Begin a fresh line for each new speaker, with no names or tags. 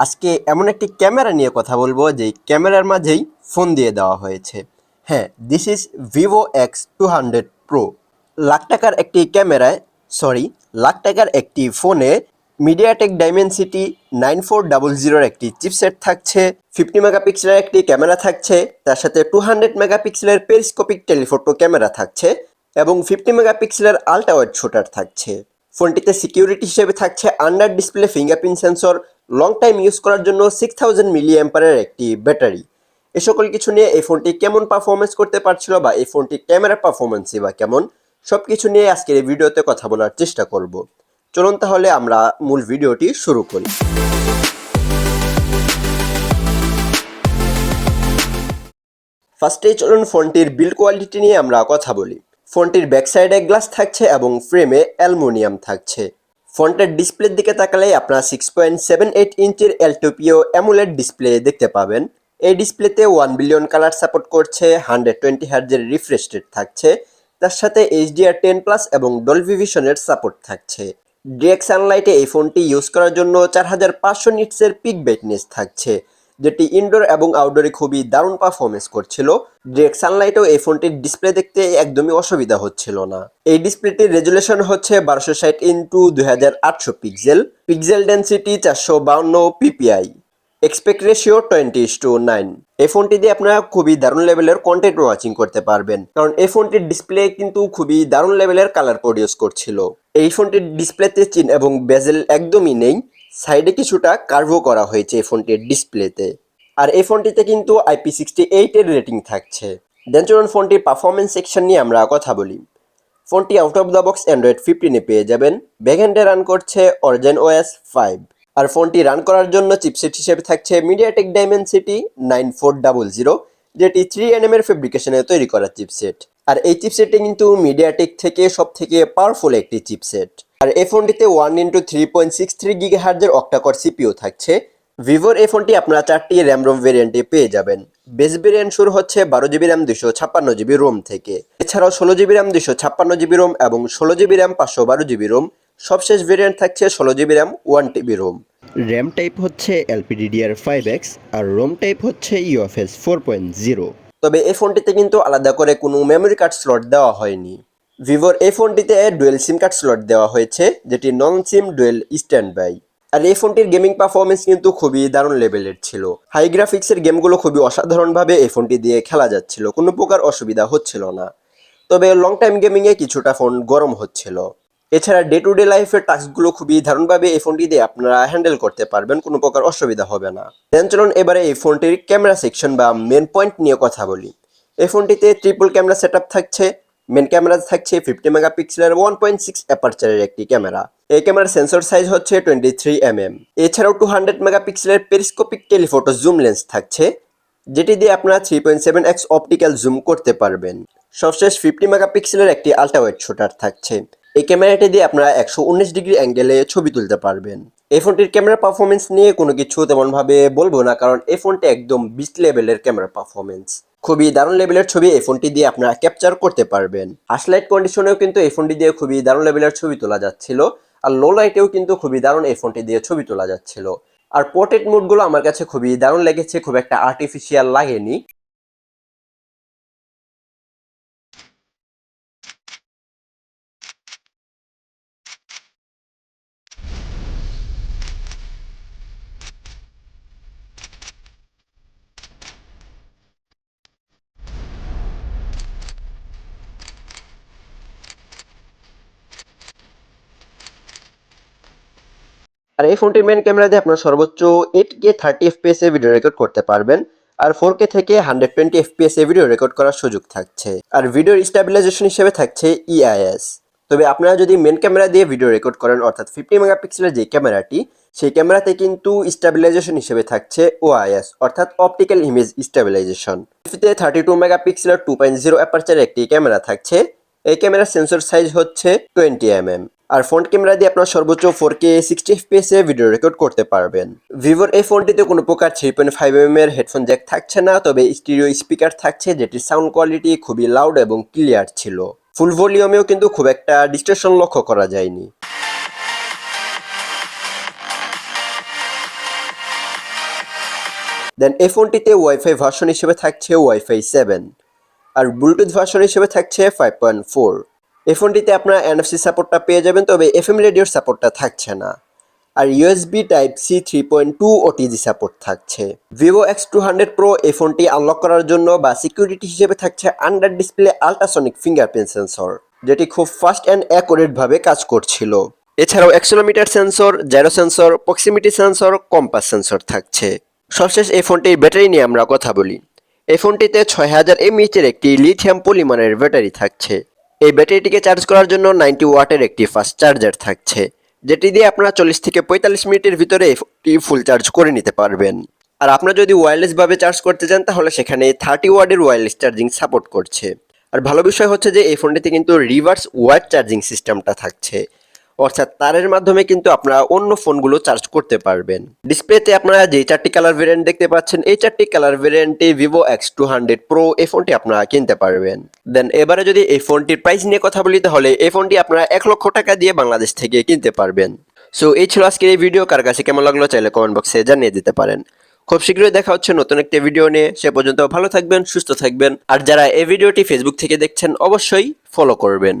আজকে এমন একটি ক্যামেরা নিয়ে কথা বলব যে ক্যামেরার মাঝেই ফোন দিয়ে দেওয়া হয়েছে। হ্যাঁ this is Vivo X two hundred pro lakh টাকার একটি ক্যামেরায় সরি লাখ টাকার একটি ফোনে MediaTek Dimensity nine four double জিরোর একটি চিপসেট থাকছে ফিফটি মেগাপিক্সেলের একটি ক্যামেরা থাকছে, তার সাথে টু হান্ড্রেড মেগাপিক্সেলের পেরিস্কোপিক টেলিফোটো ক্যামেরা থাকছে এবং ফিফটি মেগাপিক্সেলের আলট্রা ওয়াইড শুটার থাকছে। ফোনটিতে সিকিউরিটি হিসেবে থাকছে under display fingerprint sensor long time use করার জন্য সিক্স থাউজেন্ড মিলি অ্যাম্পারের একটি ব্যাটারি এ সকল কিছু নিয়ে এই ফোনটি কেমন পারফরমেন্স করতে পারছিল বা এই ফোনটি ক্যামেরা পারফরমেন্সই বা কেমন সব কিছু নিয়ে আজকের এই ভিডিওতে কথা বলার চেষ্টা করব। চলুন তাহলে আমরা মূল ভিডিওটি শুরু করি। ফার্স্টেই চলুন ফোনটির বিল্ড কোয়ালিটি নিয়ে আমরা কথা বলি। ফোনটির ব্যাক সাইডে গ্লাস থাকছে এবং ফ্রেমে অ্যালুমিনিয়াম থাকছে। ফোনটার ডিসপ্লের দিকে তাকালে আপনারা সিক্স পয়েন্ট সেভেন এইট ইঞ্চের এলটোপিও অ্যামুলেট ডিসপ্লে দেখতে পাবেন। এই ডিসপ্লেতে ওয়ান বিলিয়ন কালার সাপোর্ট করছে হান্ড্রেড টোয়েন্টি হার্জের রিফ্রেশ রেট থাকছে, তার সাথে এইচডিআর টেন প্লাস এবং ডলভি ভিশনের সাপোর্ট থাকছে। ডিরেক্ট সানলাইটে এই ফোনটি ইউজ করার জন্য চার হাজার পাঁচশো নিটসের পিক ব্রাইটনেস থাকছে। যেটি ইনডোর এবং আউটডোরে খুবই দারুণ পারফরমেন্স করছিল। ডিরেক্ট সানলাইটেও এই ফোনটির ডিসপ্লে দেখতে একদমই অসুবিধা হচ্ছিল না। এই ডিসপ্লেটির রেজুলেশন হচ্ছে বারোশো ষাট ইন্টু দুই হাজার আটশো পিক্সেল পিক্সেল ডেন্সিটি চারশো বাউন্ন PPI aspect ratio twenty to nine এই ফোনটি দিয়ে আপনারা খুবই দারুণ লেভেলের কন্টেন্ট ওয়াচিং করতে পারবেন। কারণ এই ফোনটির ডিসপ্লে কিন্তু খুবই দারুণ লেভেলের কালার প্রডিউস করছিল। এই ফোনটির ডিসপ্লেতে চিন এবং বেজেল একদমই নেই। সাইডে কিছুটা কার্ভও করা হয়েছে এই ফোনটির ডিসপ্লেতে আর এই ফোনটিতে কিন্তু আইপি সিক্সটি এইটের রেটিং থাকছে। দেন চলুন ফোনটির পারফরমেন্স সেকশন নিয়ে আমরা কথা বলি। ফোনটি out of the box android ফিফটিনে পেয়ে যাবেন। ব্যাকহ্যান্ডে রান করছে অরজেন ওএস ফাইভ আর ফোনটি রান করার জন্য চিপসেট হিসেবে থাকছে MediaTek Dimensity nine four double zero যেটি থ্রি এনএম এর ফেব্রিকেশনে তৈরি করা চিপসেট আর এই চিপসেটটি কিন্তু মিডিয়াটেক থেকে সব থেকে পাওয়ারফুল একটি চিপসেট আর এই ফোনটিতে one into three point six three গিগে হার্জের অক্টাকর সিপিও থাকছে। ভিভোর এই ফোনটি আপনারা চারটি র্যাম রোম ভেরিয়েন্টে পেয়ে যাবেন। বেস ভেরিয়েন্ট শুরু হচ্ছে বারো জিবি র্যাম দুশো ছাপ্পান্ন জিবি রোম থেকে। এছাড়াও ষোলো জিবি র্যাম দুশো ছাপ্পান্ন জিবি রোম এবং ষোলো জিবি র্যাম পাঁচশো বারো জিবি রোম সবশেষ ভেরিয়েন্ট থাকছে ষোলো GB RAM one TB ROM RAM type হচ্ছে এলপিডিডিআর ফাইভ এক্স আর রোম টাইপ হচ্ছে ইউএফএস ফোর পয়েন্ট জিরো তবে এই ফোনটিতে কিন্তু আলাদা করে কোনো মেমোরি কার্ড স্লট দেওয়া হয়নি। ভিভোর এই ফোনটিতে ডুয়েল সিম কার্ড স্লট দেওয়া হয়েছে, যেটি non SIM dual standby আর এই ফোনটির গেমিং পারফরমেন্স কিন্তু খুবই দারুণ লেভেলের ছিল। হাই গ্রাফিক্সের গেমগুলো খুবই অসাধারণভাবে এই ফোনটি দিয়ে খেলা যাচ্ছিল, কোনো প্রকার অসুবিধা হচ্ছিল না। তবে লং টাইম গেমিংয়ে কিছুটা ফোন গরম হচ্ছিল। এছাড়া ডে টু ডে লাইফের টাস্কগুলো খুবই দারুণভাবে এই ফোনটি দিয়ে আপনারা হ্যান্ডেল করতে পারবেন, কোনো প্রকার অসুবিধা হবে না। দেন চলুন এবারে এই ফোনটির ক্যামেরা সেকশন বা মেন পয়েন্ট নিয়ে কথা বলি। এই ফোনটিতে ট্রিপল ক্যামেরা সেট থাকছে মেন ক্যামেরা থাকছে ফিফটি মেগাপিক্সেলের ওয়ান পয়েন্ট সিক্স অ্যাপারচারের একটি ক্যামেরা এই ক্যামেরার সেন্সর সাইজ হচ্ছে টোয়েন্টি থ্রি এম এম এছাড়াও টু হান্ড্রেড মেগাপিক্সেলের পেরিস্কোপিক টেলিফোটো জুম লেন্স থাকছে, যেটি দিয়ে আপনারা three point seven X optical zoom করতে পারবেন। সবশেষ ফিফটি মেগাপিক্সেলের একটি আল্ট্রা ওয়াইড শুটার থাকছে। এই ক্যামেরাটি দিয়ে আপনারা একশো উনিশ ডিগ্রি অ্যাঙ্গেলে ছবি তুলতে পারবেন। এই ফোনটির ক্যামেরা পারফরমেন্স নিয়ে কোনো কিছু তেমনভাবে বলব না, কারণ এই ফোনটি একদম বিস্ট লেভেলের ক্যামেরা পারফরমেন্স খুবই দারুণ লেভেলের ছবি এই ফোনটি দিয়ে আপনারা ক্যাপচার করতে পারবেন। হাসলাইট কন্ডিশনেও কিন্তু এই ফোনটি দিয়ে খুবই দারুণ লেভেলের ছবি তোলা যাচ্ছিল, আর লো লাইটেও কিন্তু খুবই দারুণ এই ফোনটি দিয়ে ছবি তোলা যাচ্ছিল। আর পোর্ট্রেট মোডগুলো আমার কাছে খুবই দারুণ লেগেছে, খুব একটা আর্টিফিশিয়াল লাগেনি। আর এই ফোনটির মেন ক্যামেরা দিয়ে আপনারা সর্বোচ্চ এইট কে থার্টি এফপিএস এ ভিডিও রেকর্ড করতে পারবেন। আর ফোর কে থেকে হান্ড্রেড টোয়েন্টি এফপিএস এ ভিডিও রেকর্ড করার সুযোগ থাকছে। আর ভিডিওর স্টেবিলাইজেশন হিসেবে থাকছে ইআইএস তবে আপনারা যদি মেন ক্যামেরা দিয়ে ভিডিও রেকর্ড করেন, অর্থাৎ ফিফটি মেগাপিক্সেলের যে ক্যামেরাটি সেই ক্যামেরাতে কিন্তু স্টেবিলাইজেশন হিসেবে থাকছে ওআইএস অর্থাৎ অপটিক্যাল ইমেজ স্টেবিলাইজেশন এতে থার্টি টু মেগাপিক্সেলের টু পয়েন্ট জিরো অ্যাপারচারের একটি ক্যামেরা থাকছে। এই ক্যামেরার সেন্সর সাইজ হচ্ছে টোয়েন্টি এম এম আর ফ্রন্ট ক্যামেরা দিয়ে আপনার সর্বোচ্চ four K sixty FPS video record করতে পারবেন। ভিভোর এই ফোনটিতে কোনো প্রকার থ্রি পয়েন্ট ফাইভ এম এর হেডফোন জ্যাক থাকছে না, তবে স্টিরিও স্পিকার থাকছে, যেটির সাউন্ড কোয়ালিটি খুবই লাউড এবং ক্লিয়ার ছিল। ফুল ভলিউমেও কিন্তু খুব একটা ডিস্ট্রেশন লক্ষ্য করা যায়নি। দেন এই ফোনটিতে ওয়াইফাই ভার্সন হিসেবে থাকছে ওয়াইফাই সেভেন আর ব্লুটুথ ভার্সন হিসেবে থাকছে ফাইভ পয়েন্ট ফোর এই ফোনটিতে আপনারা এনএফসি সাপোর্টটা পেয়ে যাবেন, তবে এফএম রেডিওর সাপোর্টটা থাকছে না। আর USB type C three point two OTG support থাকছে। Vivo X two hundred pro এই ফোনটি আনলক করার জন্য বা সিকিউরিটি হিসেবে থাকছে under display ultrasonic fingerprint sensor যেটি খুব ফাস্ট অ্যান্ড অ্যাকুরেট ভাবে কাজ করছিল। এছাড়াও accelerometer sensor gyro sensor proximity sensor compass sensor থাকছে। সবশেষ এই ফোনটির ব্যাটারি নিয়ে আমরা কথা বলি। এই ফোনটিতে ছয় হাজার এমএইচের একটি লিথিয়াম পলিমারের ব্যাটারি থাকছে। এই ব্যাটারিটিকে চার্জ করার জন্য নাইনটি ওয়াটের একটি ফাস্ট চার্জার থাকছে, যেটি দিয়ে আপনারা চল্লিশ থেকে পঁয়তাল্লিশ মিনিটের ভিতরে এই ফুল চার্জ করে নিতে পারবেন। আর আপনারা যদি ওয়্যারলেসভাবে চার্জ করতে চান, তাহলে সেখানে থার্টি ওয়ার্ডের ওয়্যারলেস চার্জিং সাপোর্ট করছে। আর ভালো বিষয় হচ্ছে যে, এই ফোনটিতে কিন্তু রিভার্স ওয়ার চার্জিং সিস্টেমটা থাকছে। অর্থাৎ তারের মাধ্যমে কিন্তু আপনারা অন্য ফোনগুলো চার্জ করতে পারবেন। ডিসপ্লেতে আপনারা যে চারটি কালার ভেরিয়েন্ট দেখতে পাচ্ছেন, এই চারটি colour ভেরিয়েন্টে Vivo X two hundred pro এই ফোনটি আপনারা কিনতে পারবেন। দেন এবারে যদি এই ফোনটির প্রাইস নিয়ে কথা বলি, তাহলে এই ফোনটি আপনারা এক লক্ষ টাকা দিয়ে বাংলাদেশ থেকে কিনতে পারবেন। সো এই ছিল আজকের এই ভিডিও কার কাছে কেমন লাগল চাইলে কমেন্ট বক্সে জানিয়ে দিতে পারেন। খুব শীঘ্রই দেখা হচ্ছে নতুন একটি ভিডিও নিয়ে। সে পর্যন্ত ভালো থাকবেন, সুস্থ থাকবেন। আর যারা এই ভিডিওটি ফেসবুক থেকে দেখছেন, অবশ্যই ফলো করবেন।